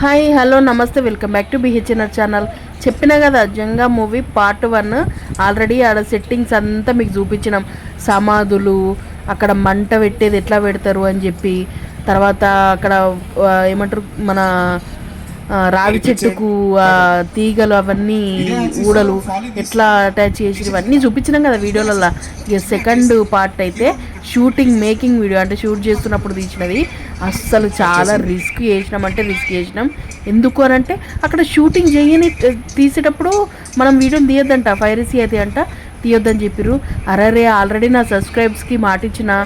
Hi hello namaste welcome back to BHNR channel. చెప్పినా కదా Janga movie part one. Already ఆడ settings అంతా మీకు చూపించినాం. సమాధులు అక్కడ మంట పెట్టేది ఎట్లా పెడతారు అని చెప్పి తర్వాత అక్కడ ఏమంటారు మన రావి చెట్టుకు తీగలు అవన్నీ ఊడలు ఎట్లా అటాచ్ చేసి ఇవన్నీ చూపించినాం కదా వీడియోలలో ఇక సెకండ్ పార్ట్ అయితే షూటింగ్ మేకింగ్ వీడియో అంటే షూట్ చేస్తున్నప్పుడు తీసినది అస్సలు చాలా రిస్క్ చేసినాం అంటే రిస్క్ చేసినాం. ఎందుకు అని అంటే అక్కడ షూటింగ్ చేయని తీసేటప్పుడు మనం వీడియోని తీయొద్దంట. పైరసీ అయితే అంట తీయొద్దని చెప్పిర్రు. అరే ఆల్రెడీ నా సబ్స్క్రైబ్స్కి మాట ఇచ్చిన ఆ,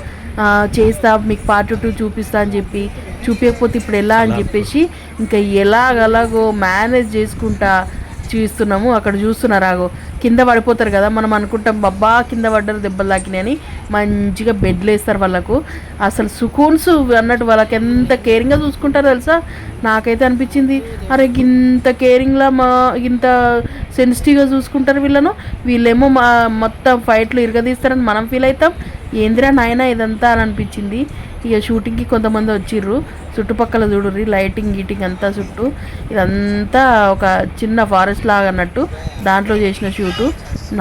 చేస్తా మీకు పార్ట్ టూ చూపిస్తా అని చెప్పి చూపించకపోతే ఇప్పుడు ఎలా అని చెప్పేసి ఇంకా ఎలాగలాగో మేనేజ్ చేసుకుంటా చూస్తున్నాము. అక్కడ చూస్తున్నారు ఆగో కింద పడిపోతారు కదా మనం అనుకుంటాం బబ్బా కింద పడ్డారు దెబ్బలు తాకినాయని మంచిగా బెడ్లు వేస్తారు వాళ్ళకు. అసలు సుకూన్స్ అన్నట్టు వాళ్ళకి ఎంత కేరింగ్గా చూసుకుంటారో తెలుసా? నాకైతే అనిపించింది అరే ఇంత కేరింగ్లా మా ఇంత సెన్సిటివ్గా చూసుకుంటారు వీళ్ళను. వీళ్ళేమో మా మొత్తం ఫైట్లు ఇరగదీస్తారని మనం ఫీల్ అవుతాం. ఏందిరా నాయన ఇదంతా? అని అనిపించింది. ఇక షూటింగ్కి కొంతమంది వచ్చిర్రు. చుట్టుపక్కల చూడుర్రి లైటింగ్ గీటింగ్ అంతా చుట్టూ. ఇదంతా ఒక చిన్న ఫారెస్ట్ లాగా అన్నట్టు దాంట్లో చేసిన షూటు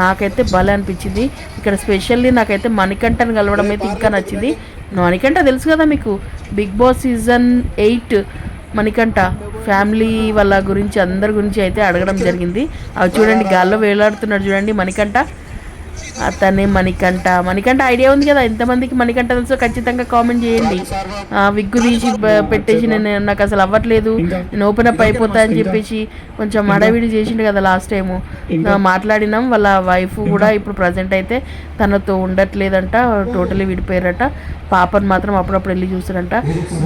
నాకైతే భలే అనిపించింది. ఇక్కడ స్పెషల్లీ నాకైతే మణికంఠని కలవడం అయితే ఇంకా నచ్చింది. మణికంఠ తెలుసు కదా మీకు? Bigg Boss season eight Manikanta. Family వాళ్ళ గురించి అందరి గురించి అయితే అడగడం జరిగింది. అవి చూడండి గాల్లో వేలాడుతున్నాడు చూడండి మణికంఠ. అతనే మణికంఠ. మణికంఠ ఐడియా ఉంది కదా ఎంతమందికి మణికంఠ తెలుసో ఖచ్చితంగా కామెంట్ చేయండి. ఆ, విగ్గు తీసి పెట్టేసి నేను నాకు అసలు అవ్వట్లేదు. నేను ఓపెన్ అప్ అయిపోతా అని చెప్పేసి కొంచెం అడవిడి చేసిండు కదా లాస్ట్ టైము మాట్లాడినాం. వాళ్ళ వైఫ్ కూడా ఇప్పుడు ప్రజెంట్ అయితే తనతో ఉండట్లేదంట టోటలీ విడిపోయారట. పాపను మాత్రం అప్పుడప్పుడు వెళ్ళి చూసారంట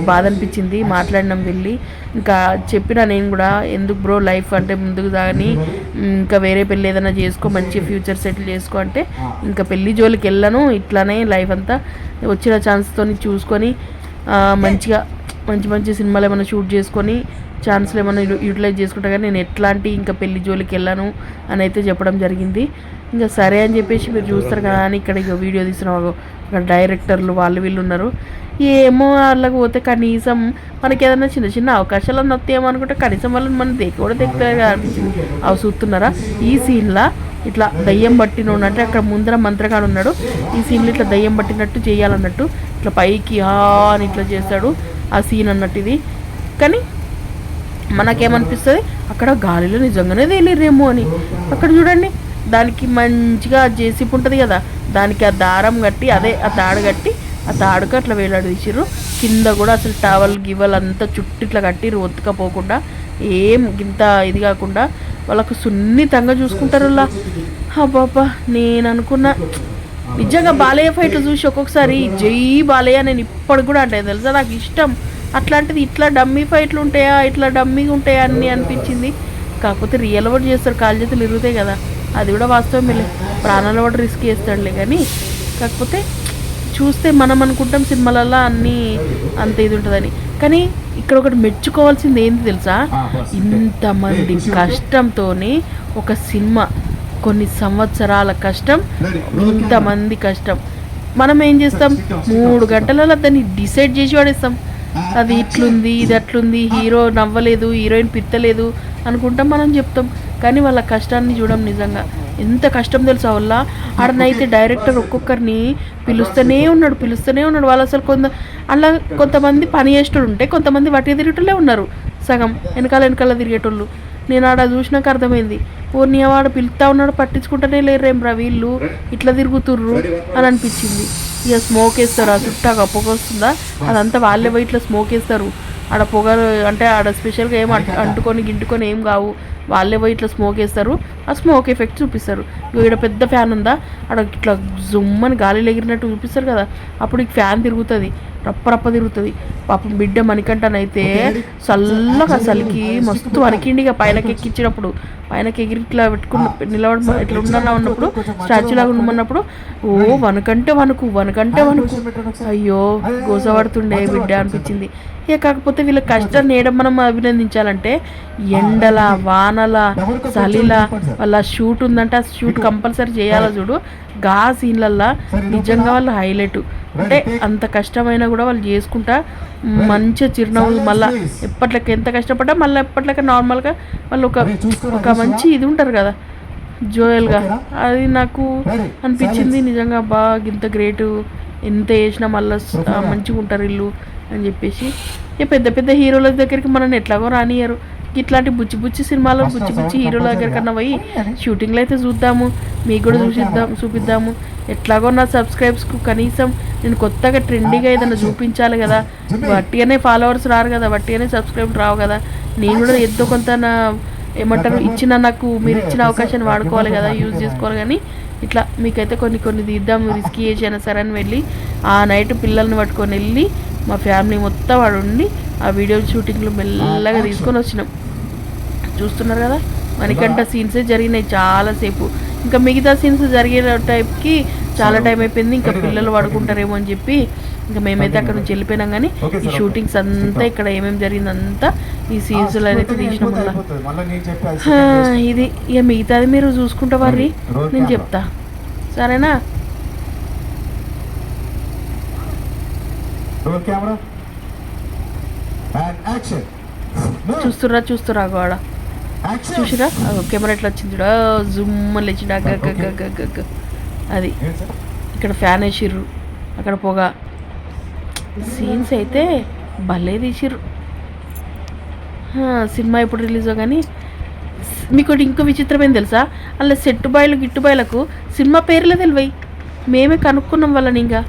బాధ అనిపించింది. మాట్లాడినాం వెళ్ళి. ఇంకా చెప్పిన నేను కూడా ఎందుకు బ్రో లైఫ్ అంటే ముందుకు దాని ఇంకా వేరే పెళ్ళి ఏదైనా చేసుకో మంచి ఫ్యూచర్ సెటిల్ చేసుకో అంటే ఇంకా పెళ్ళి జోలికి వెళ్ళను ఇట్లానే లైఫ్ అంతా వచ్చిన ఛాన్స్తో చూసుకొని మంచిగా మంచి మంచి సినిమాలు ఏమైనా షూట్ చేసుకొని ఛాన్స్లు ఏమైనా యూటిలైజ్ చేసుకుంటా కానీ నేను ఎట్లాంటి ఇంకా పెళ్ళి జోలికి వెళ్ళను అని అయితే చెప్పడం జరిగింది. ఇంకా సరే అని చెప్పేసి మీరు చూస్తారు కదా అని ఇక్కడ ఇక వీడియో తీసిన డైరెక్టర్లు వాళ్ళు వీళ్ళు ఉన్నారు. ఏమో వాళ్ళకి పోతే కనీసం మనకి ఏదైనా చిన్న చిన్న అవకాశాలు అన్న వస్తాయేమో అనుకుంటే కనీసం వాళ్ళని మనం దేకి కూడా దిగుతారు అనిపించింది అవి చూస్తున్నారా? ఈ సీన్లో ఇట్లా దయ్యం పట్టిన అంటే అక్కడ ముందర మంత్రగాడు ఉన్నాడు. ఈ సీన్లో ఇట్లా దయ్యం పట్టినట్టు చేయాలన్నట్టు ఇట్లా పైకి ఆ అని ఇట్లా చేస్తాడు. ఆ సీన్ అన్నట్టు ఇది. కానీ మనకేమనిపిస్తుంది? అక్కడ గాలిలో నిజంగానే తేలేరేమో అని. అక్కడ చూడండి దానికి మంచిగా జేసిప్ ఉంటుంది కదా దానికి ఆ దారం కట్టి అదే ఆ తాడు కట్టి ఆ తాడుకు అట్లా వేలాడు తీసిర్రు. కింద కూడా అసలు టవల్ గివల్ అంతా చుట్టూ ఇట్లా కట్టిర్రు ఒత్తుకపోకుండా. ఏం ఇంత ఇది కాకుండా వాళ్ళకు సున్నితంగా చూసుకుంటారు అబ్బాబ్బా నేను అనుకున్నా నిజంగా బాలయ్య ఫైట్లు చూసి ఒక్కొక్కసారి జై బాలయ్య నేను ఇప్పటికి కూడా అంటే తెలుసా? నాకు ఇష్టం. అట్లాంటిది ఇట్లా డమ్మీ ఫైట్లు ఉంటాయా? ఇట్లా డమ్మీగా ఉంటాయా? అని అనిపించింది. కాకపోతే రియల్ వర్డ్ చేస్తారు కాలు చేతులు ఇరుగుతాయి కదా. అది కూడా వాస్తవమే ప్రాణాల కూడా రిస్క్ చేస్తాడులే కానీ కాకపోతే చూస్తే మనం అనుకుంటాం సినిమాలలో అన్నీ అంత ఇది ఉంటుందని. కానీ ఇక్కడ ఒకటి మెచ్చుకోవాల్సింది ఏంటి తెలుసా? ఇంతమంది కష్టంతోని ఒక సినిమా కొన్ని సంవత్సరాల కష్టం ఇంతమంది కష్టం. మనం ఏం చేస్తాం? మూడు గంటలలో దాన్ని డిసైడ్ చేసి పడేస్తాం అది ఇట్లుంది ఇది అట్లుంది హీరో నవ్వలేదు హీరోయిన్ పిత్తలేదు అనుకుంటాం మనం చెప్తాం. కానీ వాళ్ళ కష్టాన్ని చూడం నిజంగా. ఎంత కష్టం తెలుసా వల్ల? ఆడనైతే డైరెక్టర్ ఒక్కొక్కరిని పిలుస్తూనే ఉన్నాడు పిలుస్తూనే ఉన్నాడు. వాళ్ళు అసలు కొంత అలా కొంతమంది పని చేసేటోళ్ళు ఉంటే కొంతమంది వట్టి తిరిగేటోళ్ళే ఉన్నారు. సగం వెనకాల వెనకాల తిరిగేటోళ్ళు. నేను ఆడ చూసినాక అర్థమైంది. ఓర్ని వాడు పిలుతా ఉన్నాడు పట్టించుకుంటేనే లేరేం రా వీళ్ళు? ఇట్లా తిరుగుతుర్రు? అని అనిపించింది. ఇక స్మోక్ వేస్తారు? ఆ చుట్టాగా పొగ వస్తుందా అదంతా వాళ్ళే పోయి ఇట్లా స్మోక్ వేస్తారు. ఆడ పొగ అంటే ఆడ స్పెషల్గా ఏం అంటు- అంటుకొని గింటుకొని ఏం కావు. వాళ్ళే పోయి ఇట్లా స్మోక్ వేస్తారు. ఆ స్మోక్ ఎఫెక్ట్ చూపిస్తారు. ఇక్కడ పెద్ద ఫ్యాన్ ఉందా? ఆడ ఇట్లా జుమ్మని గాలిలో ఎగిరినట్టు చూపిస్తారు కదా. అప్పుడు ఈ ఫ్యాన్ తిరుగుతుంది. రప్ప రప్ప తిరుగుతుంది. పాపం బిడ్డ మణికంఠనైతే చల్లగా చలికి మస్తు వణికిండి ఇక పైనకి ఎక్కించినప్పుడు. పైనకి ఎగిరి ఇట్లా పెట్టుకున్న నిలబడి ఇట్లా ఉండన్నా ఉన్నప్పుడు స్టాచ్యూ లాగా ఉండమన్నప్పుడు ఓ వనకంటే వణుకు వనకంటే వణుకు. అయ్యో గోసపడుతుండే బిడ్డ అనిపించింది. ఇక కాకపోతే వీళ్ళ కష్టాన్ని నేయడం మనం అభినందించాలంటే ఎండల వానల చలిల వాళ్ళ షూట్ ఉందంటే ఆ షూట్ కంపల్సరీ చేయాలా చూడు. గా సీన్లల్లా నిజంగా వాళ్ళు హైలైట్. అంటే అంత కష్టమైనా కూడా వాళ్ళు చేసుకుంటా మంచిగా చిరునవ్వులు మళ్ళీ ఎప్పట్లకి ఎంత కష్టపడ్డా మళ్ళీ ఎప్పట్లకి నార్మల్గా వాళ్ళు ఒక ఒక మంచి ఇది ఉంటారు కదా జోయల్గా. అది నాకు అనిపించింది నిజంగా బాగా ఇంత గ్రేటు ఎంత వేసినా మళ్ళీ మంచిగా ఉంటారు ఇల్లు అని చెప్పేసి. ఇక పెద్ద పెద్ద హీరోల దగ్గరికి మనల్ని ఎట్లాగో రానియరు ఇట్లాంటి బుచ్చి బుచ్చి సినిమాలో బుచ్చి బుచ్చి హీరోల దగ్గరికన్నా పోయి షూటింగ్లో అయితే చూద్దాము మీకు కూడా చూసిద్దాం చూపిద్దాము. ఎట్లాగో నా సబ్స్క్రైబ్స్కు కనీసం నేను కొత్తగా ట్రెండీగా ఏదైనా చూపించాలి కదా వట్టిగానే ఫాలోవర్స్ రారు కదా వట్టిగానే సబ్స్క్రైబ్ రావు కదా. నేను కూడా ఎంతో కొంత నా ఏమంటారు ఇచ్చిన నాకు మీరు ఇచ్చిన అవకాశాన్ని వాడుకోవాలి కదా యూజ్ చేసుకోవాలి కానీ ఇట్లా మీకైతే కొన్ని కొన్ని తీద్దాం రిస్క్ చేసినా సరే అని వెళ్ళి ఆ నైట్ పిల్లల్ని పట్టుకొని వెళ్ళి మా ఫ్యామిలీ మొత్తం వాడు ఉండి ఆ వీడియో షూటింగ్లో మెల్లగా తీసుకొని వచ్చినాం. చూస్తున్నారు కదా? మణికంఠ సీన్సే జరిగినాయి చాలాసేపు ఇంకా మిగతా సీన్స్ జరిగిన టైప్కి చాలా టైం అయిపోయింది. ఇంకా పిల్లలు పడుకుంటారేమో అని చెప్పి ఇంకా మేమైతే అక్కడ నుంచి వెళ్ళిపోయినాం కానీ ఈ షూటింగ్స్ అంతా ఇక్కడ ఏమేమి జరిగిందంతా ఈ సీన్స్లో అయితే తీసినాం ఇది ఇక మిగతాది మీరు చూసుకుంటా వారి నేను చెప్తా. సరేనా? చూస్తుర్రా చూస్తుర్రా గోడ. చూసిరా? కెమెరా ఎట్లా వచ్చింది చూడ. జుమ్ లేచిండు. అగ్గ. అది. ఇక్కడ ఫ్యాన్ వేసిర్రు. అక్కడ పొగ. సీన్స్ అయితే భలే తీసిర్రు. సినిమా ఎప్పుడు రిలీజో కానీ మీకు ఇంకో విచిత్రమైన తెలుసా? అలా సెట్టు బాయిలు గిట్టు బాయిలకు సినిమా పేర్లే తెలివై. మేమే కనుక్కున్నాం వాళ్ళని ఇంకా.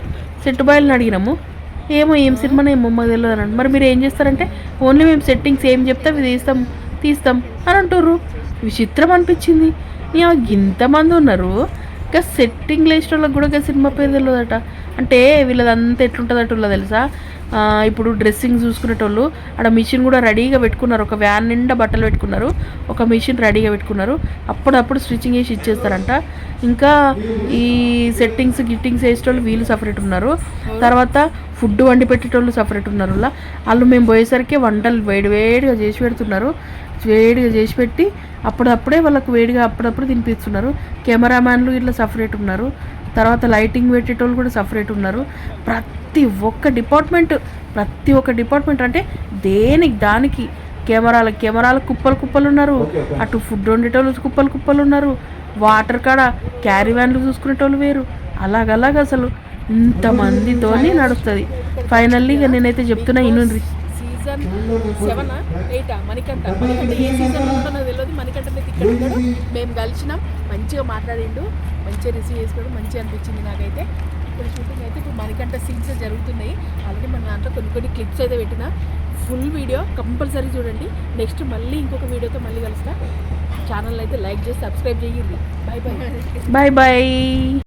సెట్టు బాయిలను అడిగినాము. ఏమో ఏం సినిమానే ఏమో మాకు తెలియదు అన్నాడు. మరి మీరు ఏం చేస్తారంటే ఓన్లీ మేము సెట్టింగ్స్ ఏం చెప్తే అవి తీస్తాం. తీస్తాం అని అంటుర్రు. విచిత్రం అనిపించింది. ఇంతమంది ఉన్నారు. ఇంకా సెట్టింగ్ లేచిన వాళ్ళకి కూడా ఇంకా సినిమా పేరు తెలియదట అంటే వీళ్ళదంతా ఎట్లుంటుందట ఉల్ల తెలుసా? ఇప్పుడు డ్రెస్సింగ్ చూసుకునేటోళ్ళు ఆడ మిషన్ కూడా రెడీగా పెట్టుకున్నారు. ఒక వ్యాన్ నిండా బట్టలు పెట్టుకున్నారు. ఒక మిషన్ రెడీగా పెట్టుకున్నారు. అప్పుడప్పుడు స్టిచ్చింగ్ వేసి ఇచ్చేస్తారంట. ఇంకా ఈ సెట్టింగ్స్ గిట్టింగ్స్ వేసేటోళ్ళు వీళ్ళు సపరేట్ ఉన్నారు. తర్వాత ఫుడ్ వండి పెట్టేటోళ్ళు సపరేట్ ఉన్నారు వాళ్ళు మేము పోయేసరికి వంటలు వేడి వేడిగా చేసి పెడుతున్నారు. వేడిగా చేసి పెట్టి అప్పుడప్పుడే వాళ్ళకు వేడిగా అప్పుడప్పుడు తినిపిస్తున్నారు. కెమెరామ్యాన్లు ఇట్లా సపరేట్ ఉన్నారు. తర్వాత లైటింగ్ పెట్టేటోళ్ళు కూడా సపరేట్ ఉన్నారు. ప్రతి ఒక్క డిపార్ట్మెంట్ ప్రతి ఒక్క డిపార్ట్మెంట్ అంటే దేనికి దానికి కెమెరాల కెమెరాల కుప్పలు కుప్పలు ఉన్నారు. అటు ఫుడ్ వండేటోళ్ళు కుప్పలు కుప్పలు ఉన్నారు. వాటర్ కాడ క్యారీ వ్యాన్లు చూసుకునేటోళ్ళు వేరు. అలాగలాగ అసలు ఇంతమందితోని నడుస్తుంది. ఫైనల్లీ ఇక నేనైతే చెప్తున్నా ఇనుండ్రి. సీజన్ సెవెన్ ఎయిటా మణికంఠ. మణికంఠ. ఏ సీజన్ ఉంటుందో తెలియదు. మణికంఠ అయితే ఇక్కడ ఉన్నాడు మేము కలిసినాం. మంచిగా మాట్లాడిండు. మంచిగా రిసీవ్ చేసుకోవడం మంచిగా అనిపించింది నాకైతే. ఇప్పుడు షూటింగ్ అయితే ఇప్పుడు మణికంఠ సీన్స్ జరుగుతున్నాయి. ఆల్రెడీ మన దాంట్లో కొన్ని కొన్ని క్లిప్స్ అయితే పెట్టిన. ఫుల్ వీడియో కంపల్సరీ చూడండి. నెక్స్ట్ మళ్ళీ ఇంకొక వీడియోతో మళ్ళీ కలుస్తా. ఛానల్ అయితే లైక్ చేసి సబ్స్క్రైబ్ చేయండి. Bye bye bye bye